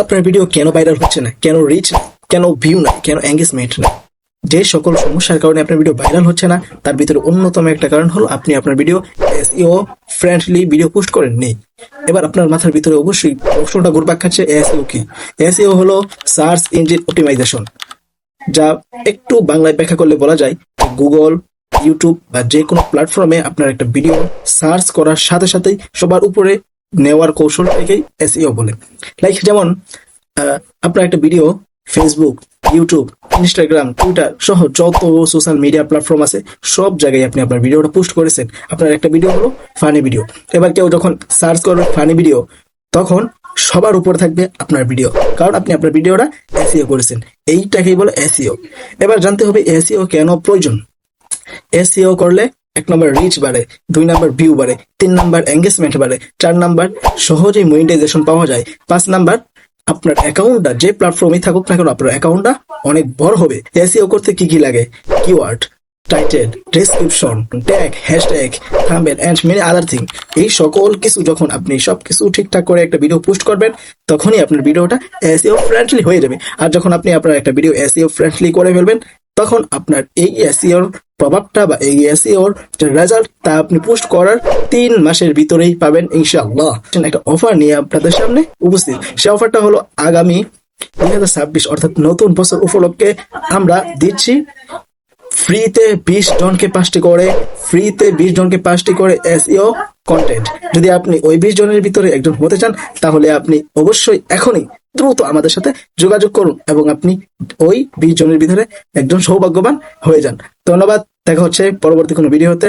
আপনার ভিডিও কেন ভাইরাল হচ্ছে না? কেন রিচ না? কেন ভিউ না? কেন এঙ্গেজমেন্ট না? যে সকল সমস্যার কারণে আপনার ভিডিও ভাইরাল হচ্ছে না, তার ভিতরে অন্যতম একটা কারণ হলো আপনি আপনার video SEO friendly video post করেন নেই এবার আপনার মাথার ভিতরে অবশ্যই প্রশ্নটা ঘুরপাক খাচ্ছে এসইও কি? এসইও হলো সার্চ ইঞ্জিন অপটিমাইজেশন যা একটু বাংলায় ব্যাখ্যা করলে বলা যায় গুগল ইউটিউব বা যে কোনো প্ল্যাটফর্মে আপনার একটা ভিডিও সার্চ করার সাথে সাথেই সবার উপরে নেওয়ার কৌশলটাকেই এসইও বলে। লাইক যেমন আপনার একটা video Facebook YouTube Instagram Twitter সহ যত সোশ্যাল মিডিয়া প্ল্যাটফর্ম আছে, সব জায়গায় আপনি আপনার ভিডিওটা পোস্ট করেছেন। আপনার একটা ভিডিও হলো ফানি ভিডিও এবার কেউ যখন সার্চ করবে ফানি ভিডিও তখন সবার উপরে থাকবে আপনার ভিডিও কারণ আপনি আপনার ভিডিওটা এসিও করেছেন। এইটাকেই বলে এসিও এবার জানতে হবে এসিও কেন প্রয়োজন? এসিও করলে এক নম্বর রিচ বাড়ে, দুই নম্বর ভিউ বাড়ে, তিন নম্বর এঙ্গেজমেন্ট বাড়ে, চার নম্বর সহজেই মনিটাইজেশন পাওয়া যায়, পাঁচ নম্বর আপনার অ্যাকাউন্টটা যে প্ল্যাটফর্মে থাকুক না কেন, আপনার অ্যাকাউন্টটা অনেক বড় হবে। এসিও করতে কি কি লাগে? Keyword title description tag hashtag thumbnail and many other thing এই সকল কিছু যখন আপনি সব কিছু ঠিকঠাক করে একটা ভিডিও পোস্ট করবেন, তখনই আপনার ভিডিওটা এসিও ফ্রেন্ডলি হয়ে যাবে। আর যখন আপনি আপনার একটা ভিডিও এসিও ফ্রেন্ডলি করে ফেলবেন তখন আপনার এই এসিওর প্রভাবটা বা এই এসিওর রেজাল্ট তা আপনি পোস্ট করার তিন মাসের ভিতরেই পাবেন ইনশাআল্লাহ। একটা অফার নিয়ে আপনাদের সামনে উপস্থিত। সে অফারটা হলো আগামী দুই হাজার ছাব্বিশ, অর্থাৎ নতুন বছর উপলক্ষে আমরা দিচ্ছি ফ্রিতে বিশ জনকে পাঁচটি করে ফ্রিতে বিশ জনকে পাঁচটি করে এসইও কন্টেন্ট যদি আপনি ওই বিশ জনের ভিতরে একজন হতে চান, তাহলে আপনি অবশ্যই এখনই দ্রুত আমাদের সাথে যোগাযোগ করুন এবং আপনি ওই বিশ জনের ভিতরে একজন সৌভাগ্যবান হয়ে যান। ধন্যবাদ। দেখা হচ্ছে পরবর্তী কোনো ভিডিওতে।